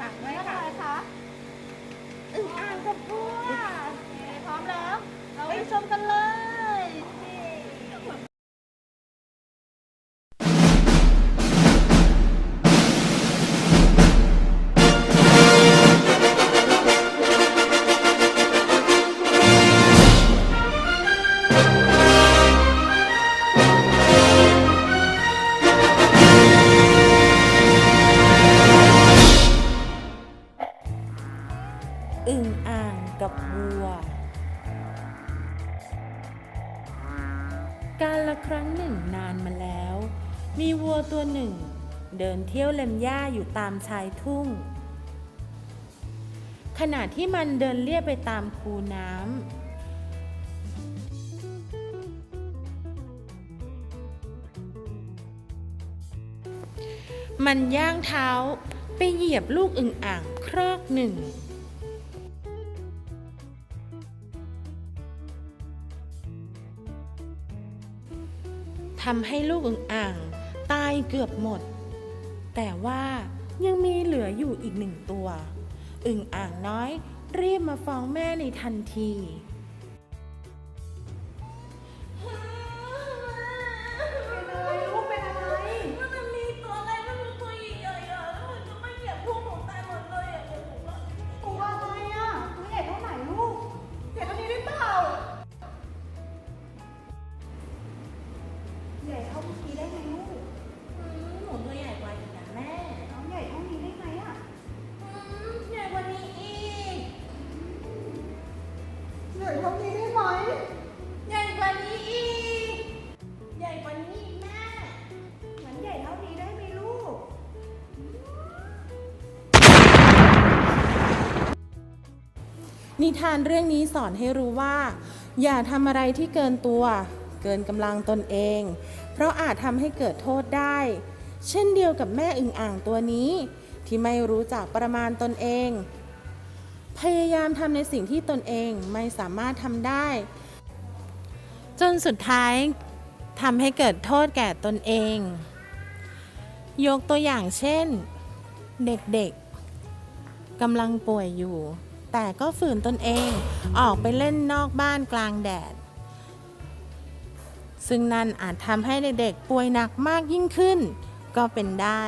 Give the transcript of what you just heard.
ฝางไว้ค่ะอึ้งอ่า อึ่งอ่างกับวัว การละครั้งหนึ่งนานมาแล้ว มีวัวตัวหนึ่ง เดินเที่ยวเล็มหญ้าอยู่ตามชายทุ่ง ขณะที่มันเดินเลียบไปตามคูน้ำมันย่างเท้าไปเหยียบลูกอึ่งอ่างครอกหนึ่ง ทำให้ลูกอึ่งอ่าง ตายเกือบหมด แต่ว่ายังมีเหลืออยู่อีกหนึ่งตัว อึ่งอ่างน้อยรีบมาฟ้องแม่ในทันที ญ่เท่าเมื่อกี้ได้ไงลูกอืมหนูตัวใหญ่กว่าอีกนะแม่น้องใหญ่เท่านี้ได้ไงอะอืมใหญ่กว่านี้อีก ใหญ่เท่านี้ได้ไหมใหญ่กว่านี้อีก ใหญ่กว่านี้อีกแม่มันใหญ่เท่านี้ได้ไหมลูก นิทานเรื่องนี้สอนให้รู้ว่า อย่าทำอะไรที่เกินตัว เกินกำลังตนเอง เพราะอาจทำให้เกิดโทษได้ เช่นเดียวกับแม่อึ่งอ่างตัวนี้ ที่ไม่รู้จักประมาณตนเอง พยายามทำในสิ่งที่ตนเองไม่สามารถทำได้ จนสุดท้ายทำให้เกิดโทษแก่ตนเอง ยกตัวอย่างเช่น เด็กๆกำลังป่วยอยู่ แต่ก็ฝืนตนเองออกไปเล่นนอกบ้านกลางแดด ซึ่งนั่นอาจทำให้เด็กๆป่วยหนักมากยิ่งขึ้น ก็เป็นได้